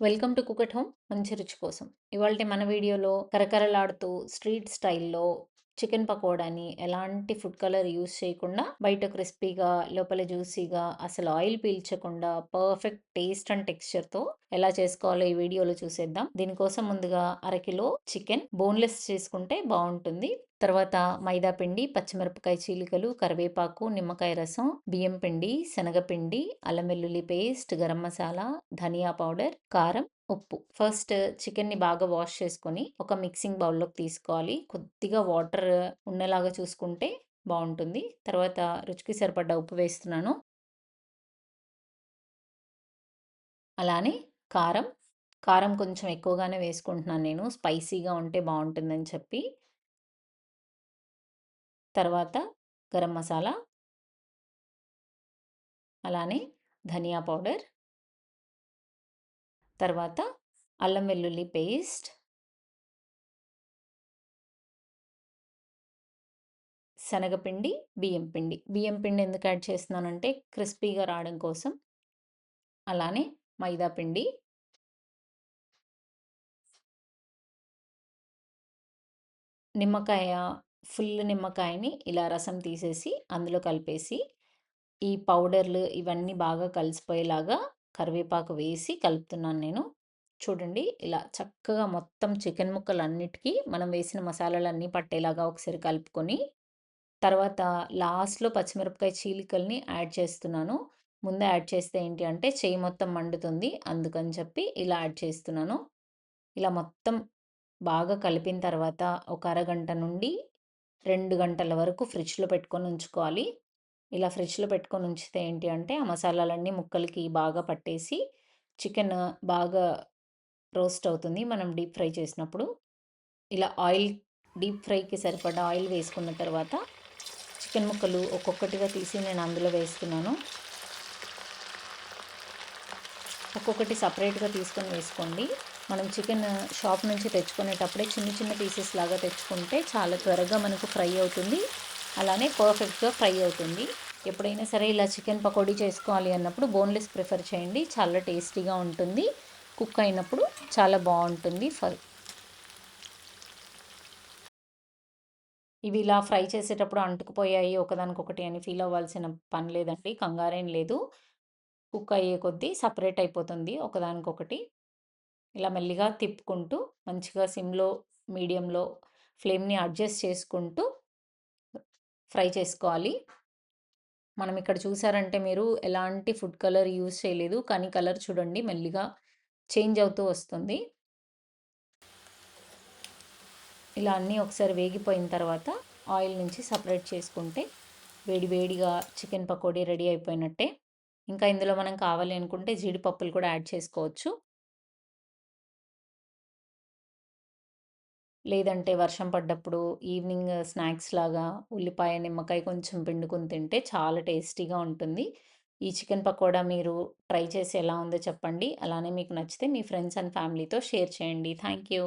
Welcome to cook home మంచి రుచి కోసం. ఇవాళ మన వీడియోలో కరకరలాడుతూ స్ట్రీట్ స్టైల్లో చికెన్ పకోడాని ఎలాంటి ఫుడ్ కలర్ యూస్ చేయకుండా బయట క్రిస్పీగా లోపల జ్యూసీగా అసలు ఆయిల్ పీల్చకుండా పర్ఫెక్ట్ టేస్ట్ అండ్ టెక్స్చర్తో ఎలా చేసుకోవాలో ఈ వీడియోలో చూసేద్దాం. దీనికోసం ముందుగా అరకిలో చికెన్ బోన్లెస్ చేసుకుంటే బాగుంటుంది తర్వాత మైదా పిండి పచ్చిమిరపకాయ చీలికలు కరివేపాకు నిమ్మకాయ రసం బియ్యం పిండి శనగపిండి అల్లం వెల్లుల్లి పేస్ట్ గరం మసాలా ధనియా పౌడర్ కారం ఉప్పు. ఫస్ట్ చికెన్ని బాగా వాష్ చేసుకొని ఒక మిక్సింగ్ బౌల్లోకి తీసుకోవాలి. కొద్దిగా వాటర్ ఉండేలాగా చూసుకుంటే బాగుంటుంది. తర్వాత రుచికి సరిపడ్డ ఉప్పు వేస్తున్నాను. అలానే కారం. కారం కొంచెం ఎక్కువగానే వేసుకుంటున్నాను నేను. స్పైసీగా ఉంటే బాగుంటుందని చెప్పి. తర్వాత గరం మసాలా. అలానే ధనియా పౌడర్. తర్వాత అల్లం వెల్లుల్లి పేస్ట్. శనగపిండి బియ్యం పిండి. బియ్యం పిండి ఎందుకు యాడ్ చేస్తున్నానంటే క్రిస్పీగా రావడం కోసం. అలానే మైదా పిండి. నిమ్మకాయ ఫుల్ నిమ్మకాయని ఇలా రసం తీసేసి అందులో కలిపేసి ఈ పౌడర్లు ఇవన్నీ బాగా కలిసిపోయేలాగా కరివేపాకు వేసి కలుపుతున్నాను నేను. చూడండి ఇలా చక్కగా మొత్తం చికెన్ ముక్కలు అన్నిటికీ మనం వేసిన మసాలాలన్నీ పట్టేలాగా ఒకసారి కలుపుకొని తర్వాత లాస్ట్లో పచ్చిమిరపకాయ చీలికల్ని యాడ్ చేస్తున్నాను. ముందే యాడ్ చేస్తే ఏంటి అంటే చేయి మొత్తం మండుతుంది. అందుకని చెప్పి ఇలా యాడ్ చేస్తున్నాను. ఇలా మొత్తం బాగా కలిపిన తర్వాత ఒక అరగంట నుండి రెండు గంటల వరకు ఫ్రిడ్జ్లో పెట్టుకొని ఉంచుకోవాలి. ఇలా ఫ్రిడ్జ్లో పెట్టుకొని ఉంచితే ఏంటి అంటే ఆ మసాలాలన్నీ ముక్కలకి బాగా పట్టేసి చికెన్ బాగా రోస్ట్ అవుతుంది మనం డీప్ ఫ్రై చేసినప్పుడు. ఇలా ఆయిల్ డీప్ ఫ్రైకి సరిపడా ఆయిల్ వేసుకున్న తర్వాత చికెన్ ముక్కలు ఒక్కొక్కటిగా తీసి నేను అందులో వేస్తున్నాను. ఒక్కొక్కటి సపరేట్గా తీసుకొని వేసుకోండి. మనం చికెన్ షాప్ నుంచి తెచ్చుకునేటప్పుడే చిన్న చిన్న పీసెస్ లాగా తెచ్చుకుంటే చాలా త్వరగా మనకు ఫ్రై అవుతుంది. అలానే పర్ఫెక్ట్గా ఫ్రై అవుతుంది. ఎప్పుడైనా సరే ఇలా చికెన్ పకోడీ చేసుకోవాలి అన్నప్పుడు బోన్లెస్ ప్రిఫర్ చేయండి. చాలా టేస్టీగా ఉంటుంది. కుక్ అయినప్పుడు చాలా బాగుంటుంది. ఇవి ఇలా ఫ్రై చేసేటప్పుడు అంటుకుపోయాయి ఒకదానికొకటి అని ఫీల్ అవ్వాల్సిన పని లేదండి. కంగారేం లేదు. కుక్ అయ్యే కొద్దీ సపరేట్ అయిపోతుంది ఒకదానికొకటి. ఇలా మెల్లిగా తిప్పుకుంటూ మంచిగా సిమ్లో మీడియంలో ఫ్లేమ్ని అడ్జస్ట్ చేసుకుంటూ ఫ్రై చేసుకోవాలి. మనం ఇక్కడ చూసారంటే మీరు ఎలాంటి ఫుడ్ కలర్ యూజ్ చేయలేదు కానీ కలర్ చూడండి మెల్లిగా చేంజ్ అవుతూ వస్తుంది. ఇలా అన్నీ ఒకసారి వేగిపోయిన తర్వాత ఆయిల్ నుంచి సపరేట్ చేసుకుంటే వేడి వేడిగా చికెన్ పకోడీ రెడీ అయిపోయినట్టే. ఇంకా ఇందులో మనం కావాలి అనుకుంటే జీడిపప్పులు కూడా యాడ్ చేసుకోవచ్చు. లేదంటే వర్షం పడ్డప్పుడు ఈవినింగ్ స్నాక్స్ లాగా ఉల్లిపాయ నిమ్మకాయ కొంచెం పిండుకొని తింటే చాలా టేస్టీగా ఉంటుంది. ఈ చికెన్ పకోడా మీరు ట్రై చేసి ఎలా ఉందో చెప్పండి. అలానే మీకు నచ్చితే మీ ఫ్రెండ్స్ అండ్ ఫ్యామిలీతో షేర్ చేయండి. Thank you